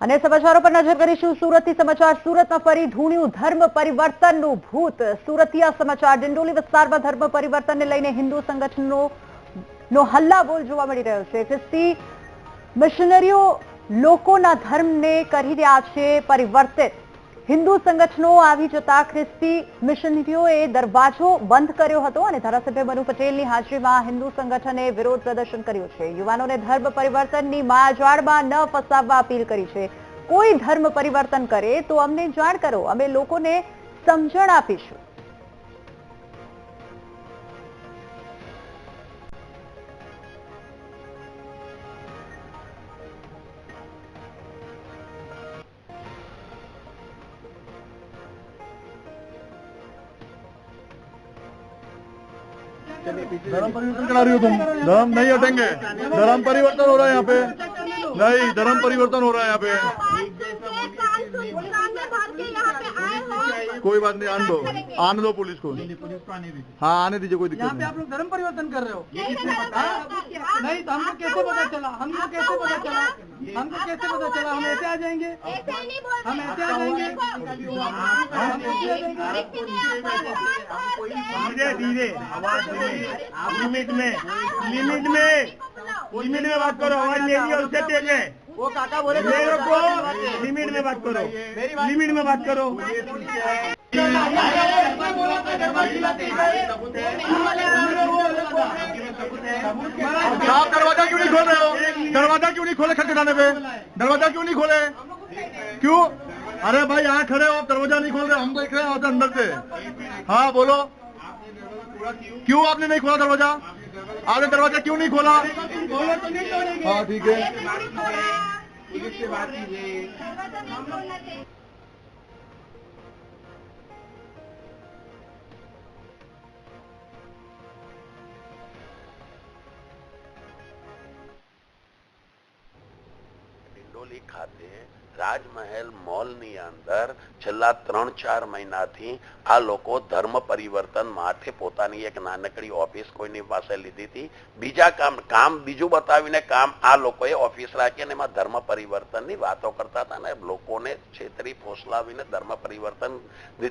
અને સમાચારો પર નજર કરીશું સુરતથી સમાચાર. સુરતમાં ફરી ધૂણ્યું ધર્મ પરિવર્તનનું ભૂત. સુરતી આ સમાચાર. ડિંડોલી વિસ્તારમાં ધર્મ પરિવર્તનને લઈને હિન્દુ સંગઠનનો નો હલ્લાબોલ જોવા મળી રહ્યો છે. ખ્રિસ્તી મિશનરીઓ લોકોના ધર્મને કરી રહ્યા છે પરિવર્તિત. હિન્દુ સંગઠનો આવી જતા ખ્રિસ્તી મિશનરીઓએ દરવાજો બંધ કર્યો હતો અને ધારાસભ્ય મનુ પટેલની હાજરીમાં હિન્દુ સંગઠને વિરોધ પ્રદર્શન કર્યું છે. યુવાનોને ધર્મ પરિવર્તનની માયાજાળમાં ન ફસાવવા અપીલ કરી છે. કોઈ ધર્મ પરિવર્તન કરે તો અમને જાણ કરો. અમે લોકોને સમજણ આપીશું. धर्म परिवर्तन करा रही हो तुम। धर्म नहीं हटेंगे। धर्म परिवर्तन हो रहा है यहाँ पे। नहीं धर्म परिवर्तन हो रहा है यहाँ पे। कोई बात नहीं आने दो। आने दो पुलिस को। हाँ आने दीजिए कोई दिक्कत नहीं। आप लोग धर्म परिवर्तन कर रहे हो। हाँ? नहीं तो हमको कैसे पता चला? हमको कैसे पता चला? हमको कैसे पता चला हम ऐसे आ जाएँगे हम ऐसे आ जाएँगे धीरे धीरे आवाज़ लिमिट में। लिमिट में। लिमिट में बात करो। आवाज़ मेरी और उससे तेज है वो काका बोले मेरे को लिमिट में बात करो। लिमिट में बात करो। आप दरवाज़ा क्यों नहीं खोल रहे हो? दरवाज़ा क्यों नहीं खोले खटखटाने पे? दरवाज़ा क्यों नहीं खोले? क्यों? अरे भाई, यहाँ खड़े हो, आप दरवाज़ा नहीं खोल रहे, हम देख रहे हैं अंदर से। हाँ बोलो। क्यों आपने नहीं खोला दरवाज़ा? आपने दरवाज़ा क्यों नहीं खोला? हाँ ठीक है। ખાતે રાજમહેલ મોલની અંદર છેલ્લા ત્રણ ચાર મહિનાથી આ લોકો ધર્મ પરિવર્તન માટે પોતાની એક નાનકડી ઓફિસ કોઈની પાસે લીધી હતી. બીજા કામ કામ બીજું બતાવીને કામ આ લોકોએ ઓફિસ રાખી અને એમાં ધર્મ પરિવર્તનની વાતો કરતા હતા અને લોકોને છેતરી ફોસલાવીને ધર્મ પરિવર્તન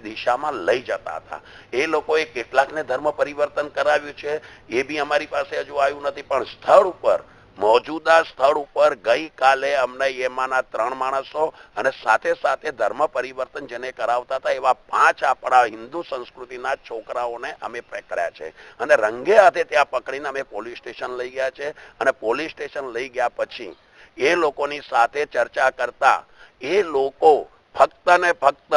દિશામાં લઈ જતા હતા. એ લોકોએ કેટલાકને ધર્મ પરિવર્તન કરાવ્યું છે. એ બી અમારી પાસે હજુ આવ્યું નથી. પણ સ્થળ ઉપર મોજુદા સ્થળ ઉપર ગઈકાલે અમને એમાંના ત્રણ માણસો અને સાથે સાથે ધર્મ પરિવર્તન જેને કરાવતા હતા, એવા પાંચ આપણા હિન્દુ સંસ્કૃતિના છોકરાઓને અમે પકડ્યા છે. અને રંગે હાથે ત્યાં પકડીને અમે પોલીસ સ્ટેશન લઈ ગયા છે. અને પોલીસ સ્ટેશન લઈ ગયા પછી એ લોકોની સાથે ચર્ચા કરતા એ લોકો ફક્ત ને ફક્ત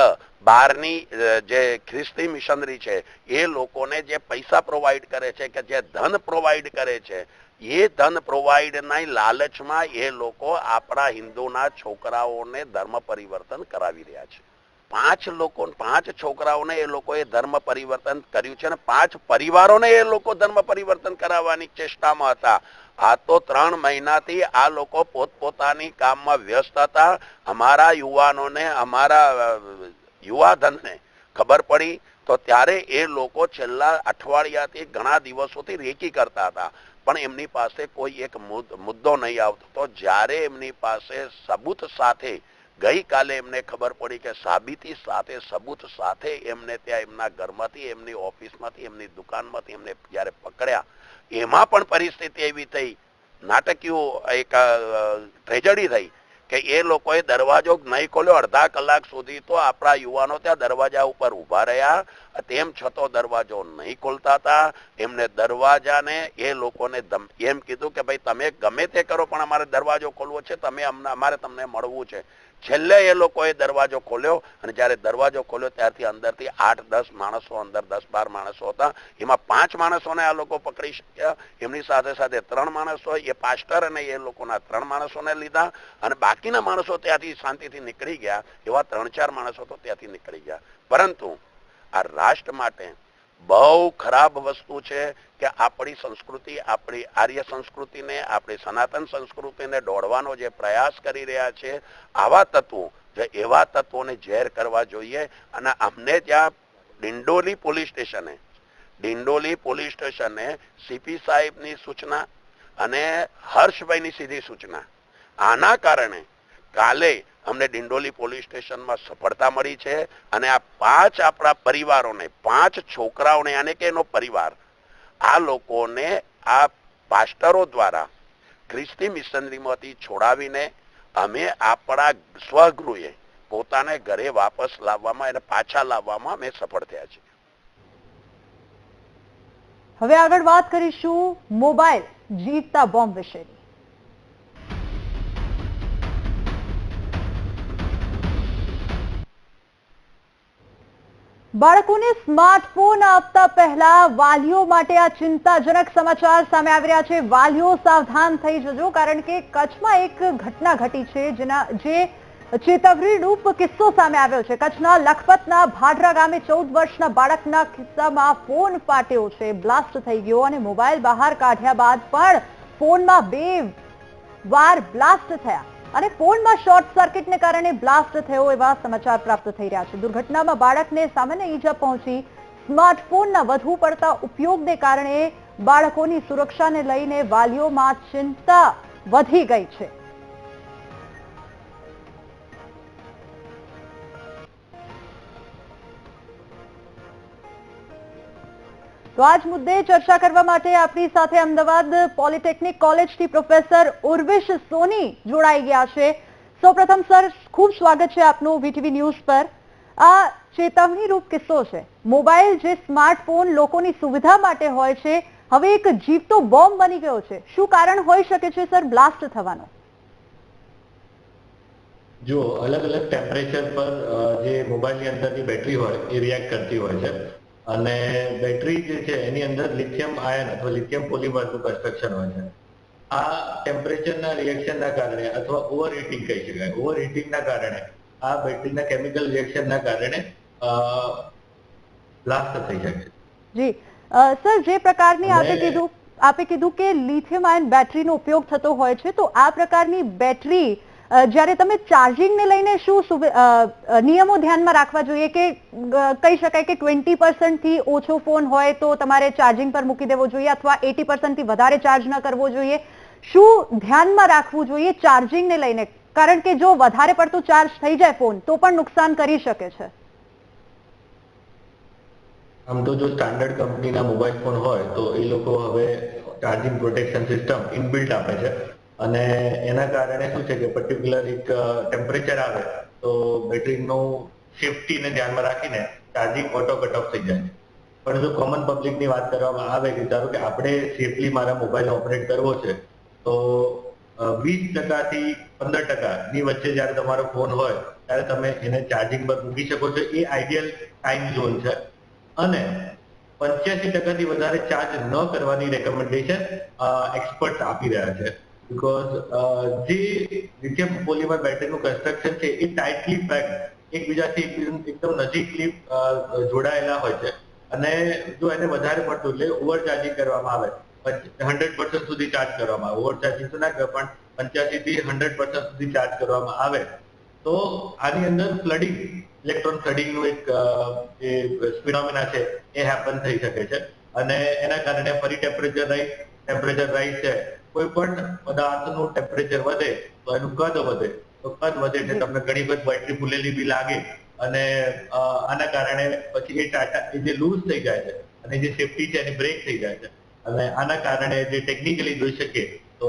બહારની જે ખ્રિસ્તી મિશનરી છે, એ લોકોને જે પૈસા પ્રોવાઈડ કરે છે કે જે ધન પ્રોવાઈડ કરે છે એ ધન પ્રોવાઈડના લાલચમાં એ લોકો આપણા હિન્દુના છોકરાઓને ધર્મ પરિવર્તન કરાવી રહ્યા છે. પાંચ લોકો, પાંચ છોકરાઓને એ લોકોએ ધર્મ પરિવર્તન કર્યું છે અને પાંચ પરિવારોને એ લોકો ધર્મ પરિવર્તન કરાવવાની ચેષ્ટામાં હતા. આ તો ત્રણ મહિનાથી આ લોકો પોતપોતાની કામમાં વ્યસ્ત હતા. અમારા યુવાનોને, અમારા યુવાધનને ખબર પડી તો ત્યારે એ લોકો છેલ્લા અઠવાડિયાથી ઘણા દિવસોથી રેકી કરતા હતા. પણ એમની પાસે કોઈ એક મુદ- મુદ્દો નહીં આવતો. તો જ્યારે એમની પાસે સબૂત સાથે, ગઈકાલે એમને ખબર પડી કે સાબિતી સાથે, સબૂત સાથે એમને ત્યાં એમના ઘરમાંથી, એમની ઓફિસમાંથી, એમની દુકાનમાંથી એમને જ્યારે પકડ્યા, એમાં પણ પરિસ્થિતિ એવી થઈ. નાટકીય એક ટ્રેજડી થઈ. કે એ લોકોએ દરવાજો નહીં ખોલ્યો, અડધા કલાક સુધી તો આપણા યુવાનો ત્યાં દરવાજા ઉપર ઊભા રહ્યા. તેમ છતાં દરવાજો નહીં ખોલતા હતા. એમને દરવાજાને એ લોકોને એમ કીધું કે ભાઈ, તમે ગમે તે કરો, પણ અમારે દરવાજો ખોલવો છે. તમે અમને, અમારે તમને મળવું છે. છેલ્લે એ લોકોએ દરવાજો ખોલ્યો અને જ્યારે દરવાજો ખોલ્યો ત્યારથી અંદરથી આઠ, દસ માણસો અંદર, દસ બાર માણસો હતા. એમાં પાંચ માણસોને આ લોકો પકડી શક્યા. એમની સાથે સાથે ત્રણ માણસો, એ પાસ્ટર અને એ લોકોના ત્રણ માણસોને લીધા અને બાકીના માણસો ત્યાંથી શાંતિથી નીકળી ગયા. એવા ત્રણ ચાર માણસો તો ત્યાંથી નીકળી ગયા. પરંતુ આ રાષ્ટ્ર માટે બહુ ખરાબ વસ્તુ છે કે આપણી સંસ્કૃતિ, આપણી આર્ય સંસ્કૃતિને, આપણી સનાતન સંસ્કૃતિને દોડવાનો જે પ્રયાસ કરી રહ્યા છે, આવા તત્વો, જે એવા તત્વોને ઝેર કરવા જોઈએ. અને અમને ત્યાં ડિંડોલી પોલીસ સ્ટેશને, ડિંડોલી પોલીસ સ્ટેશને સીપી સાહેબની સૂચના અને હર્ષભાઈની સીધી સૂચના. આના કારણે કાલે અમને ડિંડોલી પોલીસ સ્ટેશનમાં સફળતા મળી છે અને આ પાંચ આપણા પરિવારોને, પાંચ છોકરાઓને, અને કે એનો પરિવાર, આ લોકોને, આ પાસ્ટરો દ્વારા ખ્રિસ્તી મિશનરીમાંથી છોડાવીને અમે આપણા સ્વગૃહે પોતાને ઘરે વાપસ લાવવામાં અને પાછા લાવવામાં અમે સફળ થયા છીએ. હવે આગળ વાત કરીશું મોબાઈલ જીતતા બોમ્બ વિશેની. બાળકોને સ્માર્ટફોન આપતા પહેલા વાલીઓ માટે આ ચિંતાજનક સમાચાર સામે આવી રહ્યા છે. વાલીઓ સાવધાન થઈ જજો, કારણ કે કચ્છમાં એક ઘટના ઘટી છે, જેના જે ચેતવણીરૂપ કિસ્સો સામે આવ્યો છે. કચ્છના લખપતના ભાડરા ગામે ચૌદ વર્ષના બાળકના કિસ્સામાં ફોન ફાટ્યો છે. બ્લાસ્ટ થઈ ગયો અને મોબાઈલ બહાર કાઢ્યા બાદ પણ ફોનમાં બે વાર બ્લાસ્ટ થયા. અને ફોનમાં શોર્ટ સર્કિટને કારણે બ્લાસ્ટ થયો એવા સમાચાર પ્રાપ્ત થઈ રહ્યા છે. દુર્ઘટનામાં બાળકને સામાન્ય ઈજા પહોંચી. સ્માર્ટફોનના વધુ પડતા ઉપયોગને કારણે બાળકોની સુરક્ષાને લઈને વાલીઓમાં ચિંતા વધી ગઈ છે. તો આજ મુદ્દે ચર્ચા કરવા માટે આપણી સાથે અમદાવાદ પોલિટેકનિક કોલેજથી પ્રોફેસર ઉર્વિશ સોની જોડાઈ ગયા છે. સૌપ્રથમ સર, ખૂબ સ્વાગત છે આપનું વીટીવી ન્યૂઝ પર. આ ચેતવણી રૂપ કિસ્સો છે. મોબાઈલ જે સ્માર્ટફોન લોકોની સુવિધા માટે હોય છે, હવે એક જીવતો બોમ્બ બની ગયો છે. શું કારણ હોઈ શકે છે સર બ્લાસ્ટ થવાનો? જો અલગ અલગ ટેમ્પરેચર પર જે મોબાઈલની અંદરની બેટરી હોય, એ રિએક્ટ કરતી હોય છે અને બેટરી જે છે એની અંદર લિથિયમ આયન અથવા લિથિયમ પોલિમરનું કન્સ્ટ્રક્શન હોય છે. આ ટેમ્પરેચરના રિએક્શનના કારણે અથવા ઓવર હીટિંગ કહી શકાય. ઓવર હીટિંગના કારણે આ બેટરીના કેમિકલ રિએક્શનના કારણે બ્લાસ્ટ થઈ શકે છે. જી. સર જે પ્રકારની આપે કીધું આપે કીધું કે લિથિયમ આયન બેટરીનો ઉપયોગ થતો હોય છે તો આ પ્રકારની બેટરી જ્યારે તમે ચાર્જિંગને લઈને શું નિયમો ધ્યાનમાં રાખવા જોઈએ કે કહી શકાય કે ટ્વેન્ટી પર્સન્ટથી ઓછો ફોન હોય તો તમારે ચાર્જિંગ પર મૂકી દેવો જોઈએ અથવા એટી પર્સન્ટથી વધારે ચાર્જ ન કરવો જોઈએ? શું ધ્યાનમાં રાખવું જોઈએ ચાર્જિંગને લઈને? કારણ કે જો વધારે પડતું ચાર્જ થઈ જાય ફોન, તો પણ નુકસાન કરી શકે છે. આમ તો જો સ્ટાન્ડર્ડ કંપનીના મોબાઈલ ફોન હોય તો એ લોકો હવે ચાર્જિંગ પ્રોટેક્શન સિસ્ટમ ઇનબિલ્ટ આપે છે. અને એના કારણે શું છે કે પર્ટિક્યુલર એક ટેમ્પરેચર આવે, તો બેટરીનું સેફટીને ધ્યાનમાં રાખીને ચાર્જિંગ ઓટો કટ ઓફ થઈ જાય છે. પણ જો કોમન પબ્લિકની વાત કરવામાં આવે કે ધારો કે આપણે સેફલી મારા મોબાઈલ ઓપરેટ કરવો છે, તો વીસ ટકાથી પંદર ટકાની વચ્ચે જ્યારે તમારો ફોન હોય, ત્યારે તમે એને ચાર્જિંગ પર મૂકી શકો છો. એ આઈડિયલ ટાઈમ ઝોન છે. અને પંચ્યાસી ટકાથી વધારે ચાર્જ ન કરવાની રેકમેન્ડેશન એક્સપર્ટ આપી રહ્યા છે. બીકોઝ જે લિથિયમ પોલિમર બેટરીનું કન્સ્ટ્રક્શન છે, એ ટાઇટલી પેક એકબીજાથી એકદમ નજીકલી જોડાયેલા હોય છે. અને જો એને વધારે પડતું એટલે ઓવર ચાર્જિંગ કરવામાં આવે. હંડ્રેડ પર્સન્ટ સુધી ચાર્જ કરવામાં આવે. ઓવર ચાર્જિંગ તો ના કહેવાય, પણ પંચ્યાસી થી હંડ્રેડ પર્સન્ટ સુધી ચાર્જ કરવામાં આવે. તો આની અંદર ફ્લડિંગ ઇલેક્ટ્રોન ફ્લડિંગનું એક જે ફિનોમિના છે, એ હેપન થઈ શકે છે. અને એના કારણે ફરી ટેમ્પરેચર રાઈઝ ટેમ્પરેચર રાઈઝ છે. કોઈ પણ પદાર્થનું ટેમ્પરેચર વધે, તો એનું કદ વધે. તો કદ વધે એટલે તમને ઘણી બધી બેટરી ફૂલેલી બી લાગે અને આના કારણે પછી એ ટાટા, એ જે લૂઝ થઈ જાય છે અને જે સેફટી છે એની બ્રેક થઈ જાય છે. અને આના કારણે જે ટેકનિકલી જોઈ શકીએ, તો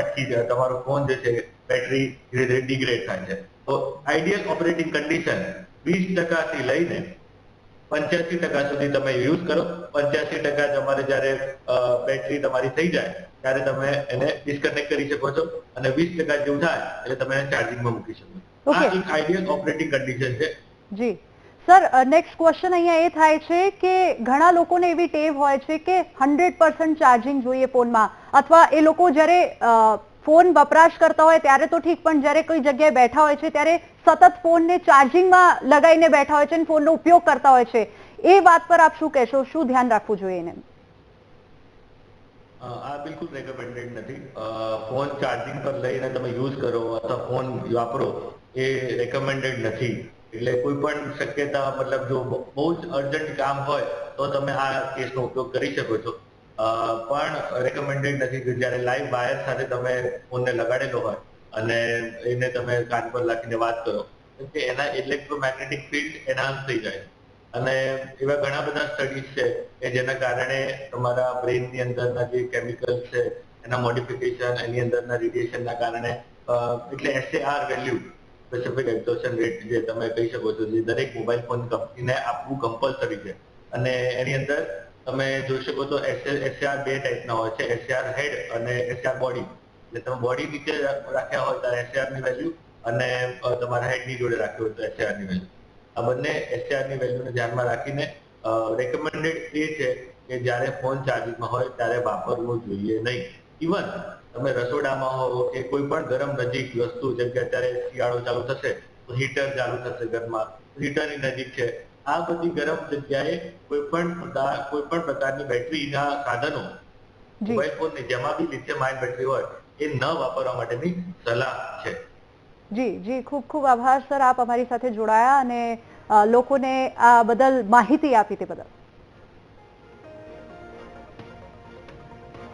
અટકી જાય તમારો ફોન જે છે બેટરી ધીરે ધીરે ડિગ્રેડ થાય છે. તો આઈડિયલ ઓપરેટિંગ કન્ડિશન વીસ ટકાથી લઈને પંચ્યાસી ટકા સુધી તમે યુઝ કરો. પંચ્યાસી ટકા તમારે જ્યારે બેટરી તમારી થઈ જાય ત્યારે તમે એને ડિસ્કનેક્ટ કરી શકો છો અને વીસ ટકા જેવું થાય એટલે તમે એને ચાર્જિંગમાં મૂકી શકો આ એક આઈડિયલ ઓપરેટિંગ કન્ડિશન છે. જી. સર નેક્સ્ટ ક્વેશ્ચન અહીંયા એ થાય છે કે ઘણા લોકોને એવી ટેવ હોય છે કે હંડ્રેડ પર્સન્ટ ચાર્જિંગ જોઈએ ફોનમાં અથવા એ લોકો જ્યારે ફોન વપરાશ કરતા હોય ત્યારે તો ઠીક, પણ જ્યારે કોઈ જગ્યાએ બેઠા હોય છે ત્યારે સતત ફોનને ચાર્જિંગમાં લગાવીને બેઠા હોય છે અને ફોનનો ઉપયોગ કરતા હોય છે. એ વાત પર આપ શું કહેશો? શું ધ્યાન રાખવું જોઈએ એને? આ બિલકુલ રેકમેન્ડેડ નથી. ફોન ચાર્જિંગ પર લઈને તમે યુઝ કરો અથવા ફોન વાપરો એ રેકમેન્ડેડ નથી. એટલે કોઈ પણ શક્યતા, મતલબ જો બહુ જ અર્જન્ટ કામ હોય તો તમે આ કેસનો ઉપયોગ કરી શકો છો. પણ રેકમેન્ડેડ નથી કે જ્યારે લાઈવ વાયર સાથે તમે ફોનને લગાડેલો હોય અને એને તમે કાન પર રાખીને વાત કરો કે એના ઇલેક્ટ્રોમેગ્નેટિક ફિલ્ડ એનહાન્સ થઈ જાય. અને એવા ઘણા બધા સ્ટડીઝ છે કે જેના કારણે તમારા બ્રેનની અંદરના જે કેમિકલ્સ છે, એના મોડિફિકેશન એની અંદરના રેડિયેશનના કારણે એટલે SAR value specific exhaustion rate જે તમે કહી શકો છો, જે દરેક મોબાઈલ ફોન કંપનીને આપવું કમ્પલસરી છે. અને એની અંદર તમે જોઈ શકો તો એસઆર બે ટાઈપના હોય છે. એસઆર હેડ અને એસઆર બોડી એટલે તમે બોડી નીચે રાખ્યા હોય ત્યારે એસઆરની વેલ્યુ અને તમારા હેડની જોડે રાખ્યું હોય તો એસઆરની વેલ્યુ આ બંને એસઆરની વેલ્યુને ધ્યાનમાં રાખીને રેકમેન્ડેડ એ છે કે જ્યારે ફોન ચાર્જિંગમાં હોય ત્યારે વાપરવું જોઈએ નહીં. ઇવન તમે રસોડામાં હો કે કોઈ પણ ગરમ નજીક વસ્તુ, જેમ કે અત્યારે શિયાળો ચાલુ થશે, તો હીટર ચાલુ થશે ઘરમાં. હીટરની નજીક છે. આ બધી ગરમ જગ્યાએ કોઈ પણ પ્રકાર કોઈ પણ પ્રકારની બેટરીના સાધનો મોબાઈલ ફોન ને જેમાં બી લિથિયમ આયન બેટરી હોય એ ન વાપરવા માટેની સલાહ છે. જી જી. ખૂબ ખૂબ આભાર સર. આપ અમારી સાથે જોડાયા અને લોકોને આ બદલ માહિતી આપી તે બદલ.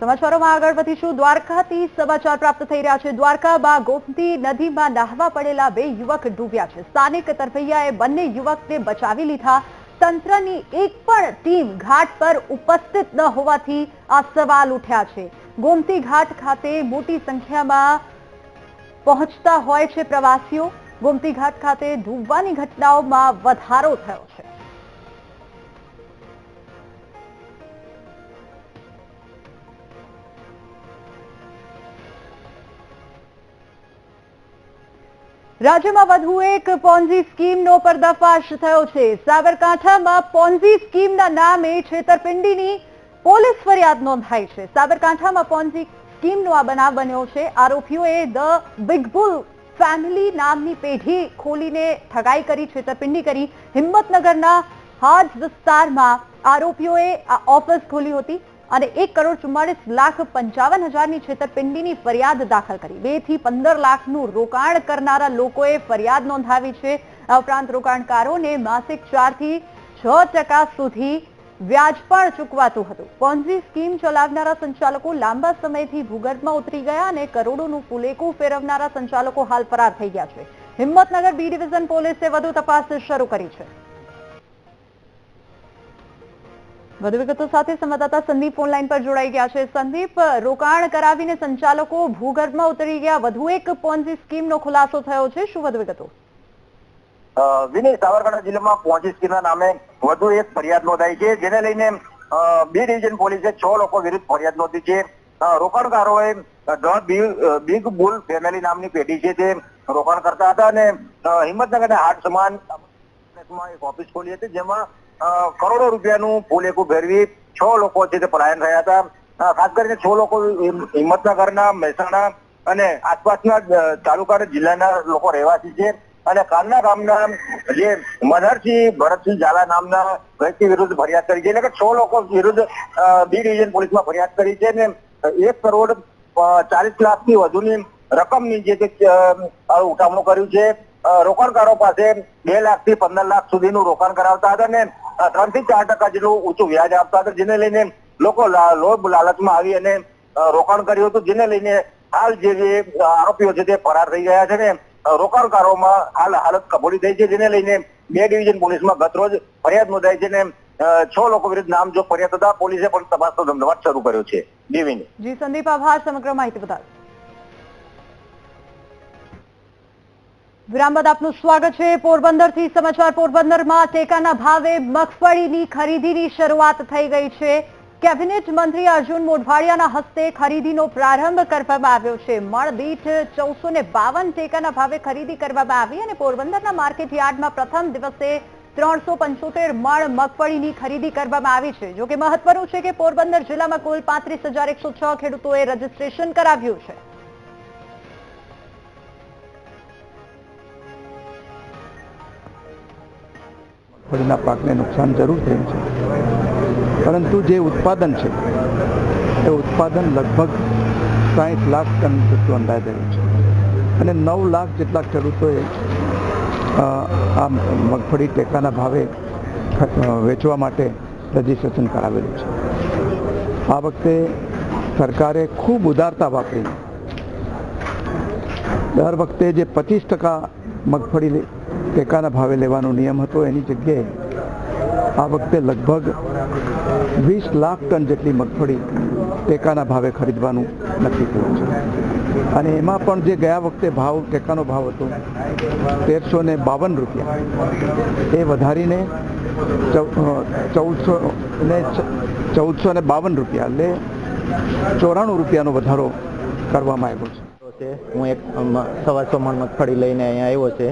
સમાચારોમાં આગળ વધીશું. દ્વારકાથી સમાચાર પ્રાપ્ત થઈ રહ્યા છે. દ્વારકામાં ગોમતી નદીમાં નાહવા પડેલા બે યુવક ડૂબ્યા છે. સ્થાનિક તરફૈયાએ બંને યુવકને બચાવી લીધા. તંત્રની એક પણ ટીમ ઘાટ પર ઉપસ્થિત ન હોવાથી આ સવાલ ઉઠ્યા છે. ગોમતી ઘાટ ખાતે મોટી સંખ્યામાં પહોંચતા હોય છે પ્રવાસીઓ. ગોમતી ઘાટ ખાતે ડૂબવાની ઘટનાઓમાં વધારો થયો છે. રાજ્યમાં વધુ એક પોન્ઝી સ્કીમનો પર્દાફાશ થયો છે. સાબરકાંઠામાં પોન્ઝી સ્કીમના નામે છેતરપિંડીની પોલીસ ફરિયાદ નોંધાઈ છે. સાબરકાંઠામાં પોન્ઝી સ્કીમનો આ બનાવ બન્યો છે. આરોપીઓએ ધ બિગ બુલ ફેમિલી નામની પેઢી ખોલીને ઠગાઈ કરી, છેતરપિંડી કરી. હિંમતનગરના હાજ વિસ્તારમાં આરોપીઓએ આ ઓફિસ ખોલી હતી. અને એક કરોડ ચુમ્માળીસ લાખ પંચાવન હજારની છેતરપિંડીની ફરિયાદ દાખલ કરી. બે પંદર લાખનું રોકાણ કરનારા લોકોએ ફરિયાદ નોંધાવી છે. આ ઉપરાંત રોકાણકારોને માસિક ચારથી છ ટકા સુધી વ્યાજ પણ ચૂકવાતું હતું. પોન્ઝી સ્કીમ ચલાવનારા સંચાલકો લાંબા સમયથી ભૂગર્ભમાં ઉતરી ગયા અને કરોડોનું ફુલેકું ફેરવનારા સંચાલકો હાલ ફરાર થઈ ગયા છે. હિંમતનગર બી ડિવિઝન પોલીસે વધુ તપાસ શરૂ કરી છે. વધુ વિગતો સાથે સંવાદદાતા સંદીપ ઓનલાઈન પર જોડાઈ ગયા છે. સંદીપ, રોકાણ કરાવીને સંચાલકો ભૂગર્ભમાં ઉતરી ગયા. વધુ એક પોન્ઝી સ્કીમનો ખુલાસો થયો છે. શું વધુ વિગતો? વિનય સાબરકાંઠા જિલ્લામાં પોન્ઝી સ્કીમના નામે વધુ એક ફરિયાદ નોંધાઈ છે. જેને લઈને બી ડિવિઝન પોલીસે છ લોકો વિરુદ્ધ ફરિયાદ નોંધી છે. રોકાણકારોએ ધ બિગ બુલ ફેમિલી નામની પેઢી છે તે રોકાણ કરતા હતા અને હિંમતનગરના હાટ સમાન ઓફિસ ખોલી હતી, જેમાં કરોડો રૂપિયાનું ભૂલેકું ભેરવી છ લોકો છે તે પલાયન થયા હતા. ખાસ કરીને છ લોકો હિમ- હિંમતનગરના, મહેસાણા અને આસપાસના તાલુકા અને જિલ્લાના લોકો રહેવાસી છે. અને કાલના ગામના જે મનહરસિંહ ભરતસિંહ ઝાલા નામના વ્યક્તિ વિરુદ્ધ ફરિયાદ કરી છે. એટલે કે છ લોકો વિરુદ્ધ બી ડિવિઝન પોલીસમાં ફરિયાદ કરી છે ને એક કરોડ ચાલીસ લાખથી વધુની રકમની જે ઉઠામણું કર્યું છે. રોકાણકારો પાસે બે લાખથી પંદર લાખ સુધીનું રોકાણ કરાવતા હતા અને ત્રણથી ચાર ટકા જેટલું ઊંચું વ્યાજ આપતા હતા, જેને લઈને લોકો લોભ લાલચમાં આવી અને રોકાણ કર્યું હતું, જેને લઈને હાલ જે આરોપીઓ છે તે ફરાર થઈ ગયા છે ને રોકાણકારોમાં હાલ હાલત કબોલી થઈ છે, જેને લઈને બે ડિવિઝન પોલીસમાં ગતરોજ ફરિયાદ નોંધાઈ છે ને છ લોકો વિરુદ્ધ નામ જો ફરિયાદ હતા, પોલીસે પણ તપાસનો ધમધમાટ શરૂ કર્યો છે. જીવીને જી, સંદીપ, આભાર. સમગ્ર માહિતી બદલ વિરામ આપનું સ્વાગત છે. પોરબંદરથી સમાચાર પોરબંદરમાં ટેકાના ભાવે મગફળીની ખરીદીની શરૂઆત થઈ ગઈ છે. કેબિનેટ મંત્રી અર્જુન મોઢવાડિયાના હસ્તે ખરીદીનો પ્રારંભ કરવામાં આવ્યો છે. મણદીઠ ચૌદસો ને બાવન ટેકાના ભાવે ખરીદી કરવામાં આવી અને પોરબંદરના માર્કેટ યાર્ડમાં પ્રથમ દિવસે ત્રણસો પંચોતેર મણ મગફળીની ખરીદી કરવામાં આવી છે. જોકે મહત્વનું છે કે પોરબંદર જિલ્લામાં કુલ પાંત્રીસ હજાર એકસો છ ખેડૂતોએ રજીસ્ટ્રેશન કરાવ્યું છે. મગફળીના પાકને નુકસાન જરૂર થયું છે. પરંતુ જે ઉત્પાદન છે, એ ઉત્પાદન લગભગ સાઠ લાખ ટન જેટલું અંદાજાયું છે. અને નવ લાખ જેટલા ખેડૂતોએ આ મગફળી ટેકાના ભાવે વેચવા માટે રજીસ્ટ્રેશન કરાવેલું છે. આ વખતે સરકારે ખૂબ ઉદારતા વાપરી. દર વખતે જે પચીસ ટકા મગફળી ટેકાના ભાવે લેવાનો નિયમ હતો. એની જગ્યાએ આ વખતે લગભગ વીસ લાખ ટન જેટલી મગફળી ટેકાના ભાવે ખરીદવાનું નક્કી કર્યું છે. અને એમાં પણ જે ગયા વખતે ભાવ, ટેકાનો ભાવ હતો, તેરસો ને બાવન રૂપિયા. એ વધારીને ચૌદસો ને ચૌદસો ને બાવન રૂપિયા એટલે ચોરાણું રૂપિયાનો વધારો કરવામાં આવ્યો છે. હું એક સવાસો મણ મગફળી લઈને અહીંયા આવ્યો છે.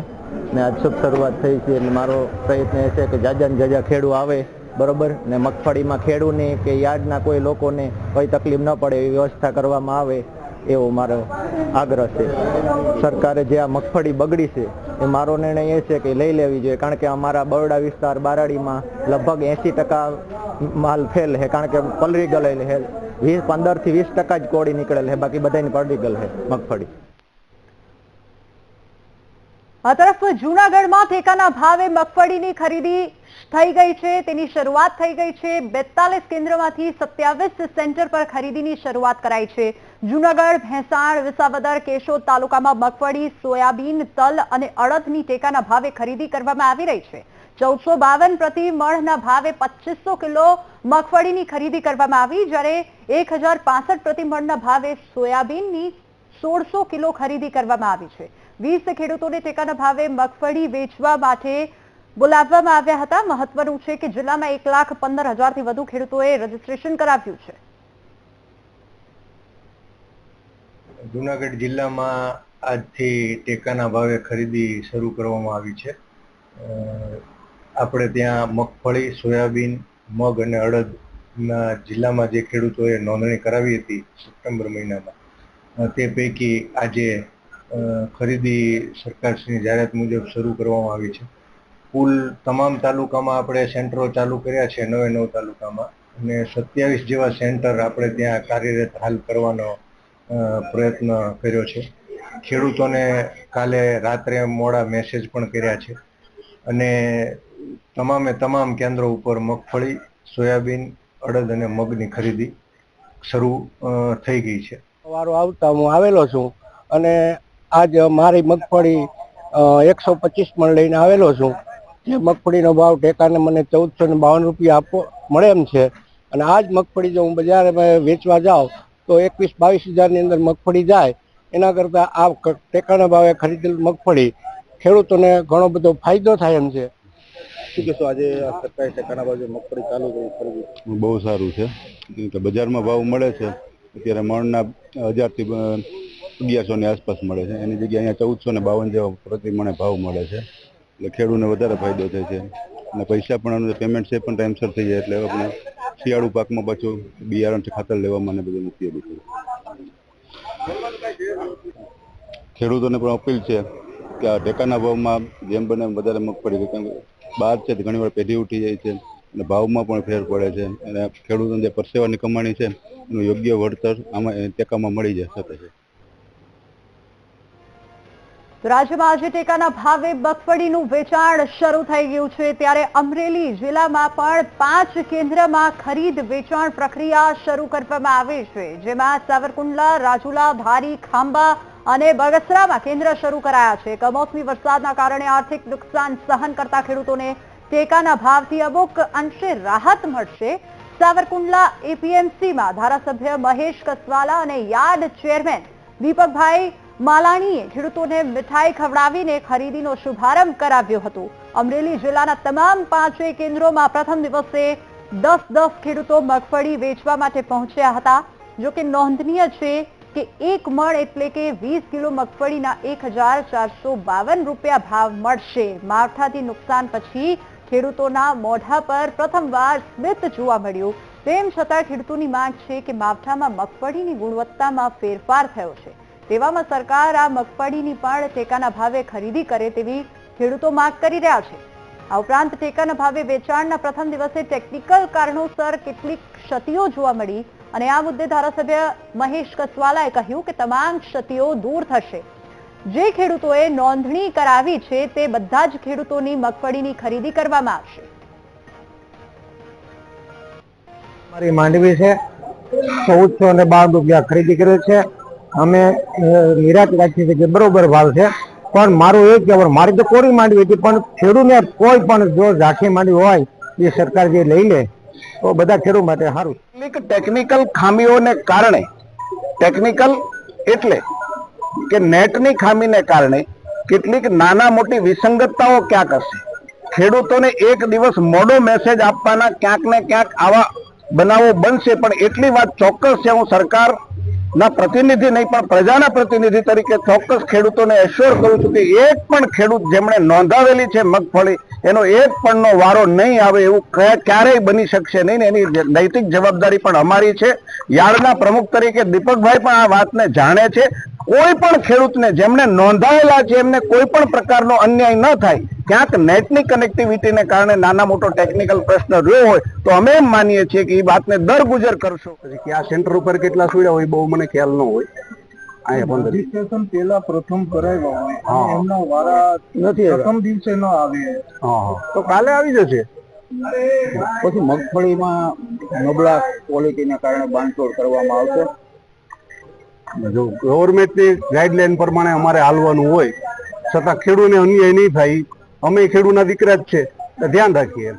ને આજ શુભ શરૂઆત થઈ છે એટલે મારો પ્રયત્ન એ છે કે જાજા જાજા ખેડૂ આવે, બરોબર? ને મગફળીમાં ખેડૂને કે યાર્ડના કોઈ લોકોને કોઈ તકલીફ ન પડે એવી વ્યવસ્થા કરવામાં આવે એવો મારો આગ્રહ છે. સરકારે જે આ મગફળી બગડી છે એ મારો નિર્ણય એ છે કે લઈ લેવી જોઈએ, કારણ કે અમારા બરોડા વિસ્તાર બારાડીમાં લગભગ એંસી ટકા માલ ફેલ છે કારણ કે પલરી ગયેલ છે વીસ પંદરથી વીસ ટકા જ કોળી નીકળેલ છે બાકી બધાની પલરી ગયેલ છે મગફળી. આ તરફ જૂનાગઢમાં ટેકાના ભાવે મગફળીની ખરીદી થઈ ગઈ છે. તેની શરૂઆત થઈ ગઈ છે. બેતાલીસ કેન્દ્રમાંથી સત્યાવીસ સેન્ટર પર ખરીદીની શરૂઆત કરાઈ છે. જૂનાગઢ, ભેંસાણ, વિસાવદર, કેશોદ તાલુકામાં મગફળી, સોયાબીન, તલ અને અડદની ટેકાના ભાવે ખરીદી કરવામાં આવી રહી છે. ચૌદસો બાવન પ્રતિ મણના ભાવે પચીસો કિલો મગફળીની ખરીદી કરવામાં આવી, જ્યારે એક હજાર પાસઠ પ્રતિ મણના ભાવે સોયાબીનની સોળસો કિલો ખરીદી કરવામાં આવી છે. વીસ ખેડૂતોને ટેકાના ભાવે મગફળી વેચવા માટે બોલાવવામાં આવ્યા હતા. મહત્વનું છે કે જિલ્લામાં એક લાખ પંદર હજારથી વધુ ખેડૂતોએ રજીસ્ટ્રેશન કરાવ્યું છે. જુનાગઢ જિલ્લામાં આજથી ટેકાના ભાવે ખરીદી શરૂ કરવામાં આવી છે. આપણે ત્યાં મગફળી, સોયાબીન, મગ અને અડદના જિલ્લામાં જે ખેડૂતોએ નોંધણી કરાવી હતી સપ્ટેમ્બર મહિનામાં તે પૈકી આજે ખરીદી સરકારશ્રીની જાહેરાત મુજબ શરૂ કરવામાં આવી છે. કુલ તમામ તાલુકામાં આપણે સેન્ટરો ચાલુ કર્યા છે નવે નવ તાલુકામાં. અને સત્યાવીસ જેવા સેન્ટર આપણે ત્યાં કાર્યરત હાલ કરવાનો પ્રયત્ન કર્યો છે. ખેડૂતોને કાલે રાત્રે મોડા મેસેજ પણ કર્યા છે. અને તમામે તમામ કેન્દ્રો ઉપર મગફળી, સોયાબીન, અડદ અને મગની ખરીદી શરૂ થઈ ગઈ છે. વારો આવતા હું આવેલો છું અને આજ મારી મગફળી એકસો પચીસ મણ લઈને આવેલો છું. જે મગફળીનો ભાવ ટેકાને મને ચૌદસો ને બાવન રૂપિયા આપવો મળે એમ છે. અને આ જ મગફળી જો હું બજારમાં વેચવા જાઉં, તો એકવીસ બાવીસ હજારની અંદર મગફળી જાય. એના કરતાં આ ટેકાના ભાવે ખરીદેલ મગફળી ખેડૂતોને ઘણો બધો ફાયદો થાય એમ છે. શું કહેશો આજે સરકારે ટેકાના ભાવે મગફળી ચાલુ કરી બહુ સારું છે. કે બજારમાં ભાવ મળે છે. અત્યારે મણના હજારથી અગિયારસો ની આસપાસ મળે છે. એની જગ્યાએ અહીંયા ચૌદસો ને બાવન જેવા પ્રતિમણે ભાવ મળે છે. એટલે ખેડૂતને વધારે ફાયદો થાય છે. અને પૈસા પણ એનું પેમેન્ટ છે પણ ટાઈમસર થઈ જાય એટલે આપણે શિયાળુ પાકમાં પાછું બિયારણ ખાતર લેવામાં ને બધું ઉપયોગી છે ખેડૂતોને પણ અપીલ છે કે આ ટેકાના ભાવમાં જેમ બને વધારે મગફળી કેમ કે બહાર છે તો ઘણીવાર પેઢી ઉઠી જાય છે અને ભાવમાં પણ ફેર પડે છે. અને ખેડૂતોને જે પરસેવાની કમાણી છે એનું યોગ્ય વળતર આમાં ટેકામાં મળી જાય શકે છે રાજ્યમાં આજે ટેકાના ભાવે મગફળીનું વેચાણ શરૂ થઈ ગયું છે. ત્યારે અમરેલી જિલ્લામાં પણ પાંચ કેન્દ્રમાં ખરીદ વેચાણ પ્રક્રિયા શરૂ કરવામાં આવી છે. જેમાં સાવરકુંડલા, રાજુલા, ધારી ખાંબા અને બગસરામાં કેન્દ્ર શરૂ કરાયા છે. કમોસમી વરસાદના કારણે આર્થિક નુકસાન સહન કરતા ખેડૂતોને ટેકાના ભાવથી અમુક અંશે રાહત મળશે. સાવરકુંડલા એપીએમસીમાં ધારાસભ્ય મહેશ કસવાલા અને યાર્ડ ચેરમેન દીપકભાઈ માલાણીએ ખેડૂતોને મીઠાઈ ખવડાવીને ખરીદીનો શુભારંભ કરાવ્યો હતો. અમરેલી જિલ્લાના તમામ પાંચેય કેન્દ્રોમાં પ્રથમ દિવસે દસ દસ ખેડૂતો મગફળી વેચવા માટે પહોંચ્યા હતા. જો કે નોંધનીય છે કે એક મણ એટલે કે વીસ કિલો મગફળીના એક રૂપિયા ભાવ મળશે. માવઠાથી નુકસાન પછી ખેડૂતોના મોઢા પર પ્રથમવાર સ્મિત જોવા મળ્યું. તેમ છતાં ખેડૂતોની માંગ છે કે માવઠામાં મગફળીની ગુણવત્તામાં ફેરફાર થયો છે. તેવામાં સરકાર આ મગફળીની પણ ટેકાના ભાવે ખરીદી કરે તેવી ખેડૂતો માંગ કરી રહ્યા છે. આ ઉપરાંત ટેકાના ભાવે વેચાણના પ્રથમ દિવસે ટેકનિકલ કારણોસર કેટલીક ક્ષતિઓ જોવા મળી અને આ મુદ્દે ધારાસભ્ય મહેશ કસવાલાએ કહ્યું કે તમામ ક્ષતિઓ દૂર થશે. જે ખેડૂતોએ નોંધણી કરાવી છે તે બધા જ ખેડૂતોની મગફળીની ખરીદી કરવામાં આવશે. મારી માંડવી છે. ચૌદસો ને બાર રૂપિયા ખરીદી કર્યો છે. અમે નિરાશ રાખીએ છીએ કે બરોબર ભાવ છે. પણ મારું એ કહેવાનું, મારી તો કોરી માંડવી હતી, પણ ખેડૂતને કોઈ પણ જો ઝાંખી માંડવી હોય, એ સરકાર જે લઈ લે, તો બધા ખેડૂત માટે સારું. ટેકનિકલ ખામીઓને કારણે ટેકનિકલ એટલે કે નેટની ખામીને કારણે કેટલીક નાના મોટી વિસંગતતાઓ ક્યાંક હશે? ખેડૂતોને એક દિવસ મોડો મેસેજ આપવાના ક્યાંક ને ક્યાંક આવા બનાવો બનશે, પણ એટલી વાત ચોક્કસ છે, હું સરકાર ના પ્રતિનિધિ નહીં, પણ પ્રજાના પ્રતિનિધિ તરીકે ચોક્કસ ખેડૂતોને એશ્યોર કરું છું કે એક પણ ખેડૂત જેમણે નોંધાવેલી છે મગફળી, એનો એક પણનો વારો નહીં આવે એવું ક્યારેય બની શકશે નહીં ને એની નૈતિક જવાબદારી પણ અમારી છે. યાર્ડના પ્રમુખ તરીકે દીપકભાઈ પણ આ વાતને જાણે છે. કોઈ પણ ખેડૂતને જેમને નોંધાયેલા છે એમને કોઈ પણ પ્રકારનો અન્યાય ન થાય ક્યાંક નેટની કનેક્ટિવિટીને કારણે નાના મોટો ટેકનિકલ પ્રશ્ન રહ્યો હોય તો અમે એમ માનીએ છીએ કે એ વાતને દર ગુજર કરશો. કે આ સેન્ટર ઉપર કેટલા સુવિધા હોય બહુ મને ખ્યાલ ન હોય. રજીસ્ટ્રેશન પેલા પ્રથમ કરાવ્યા હોય એમના વારા નથી પ્રથમ દિવસે ન આવે. તો કાલે આવી જશે. પછી મગફળીમાં નબળા ક્વોલિટીના કારણે બાંધછોડ કરવામાં આવશે. જો ગવર્મેન્ટની ગાઈડલાઈન પ્રમાણે અમારે હાલવાનું હોય, છતાં ખેડૂતને અન્યાય નહીં થાય. અમે ખેડૂતના દીકરા જ છે. ધ્યાન રાખીએ એમ.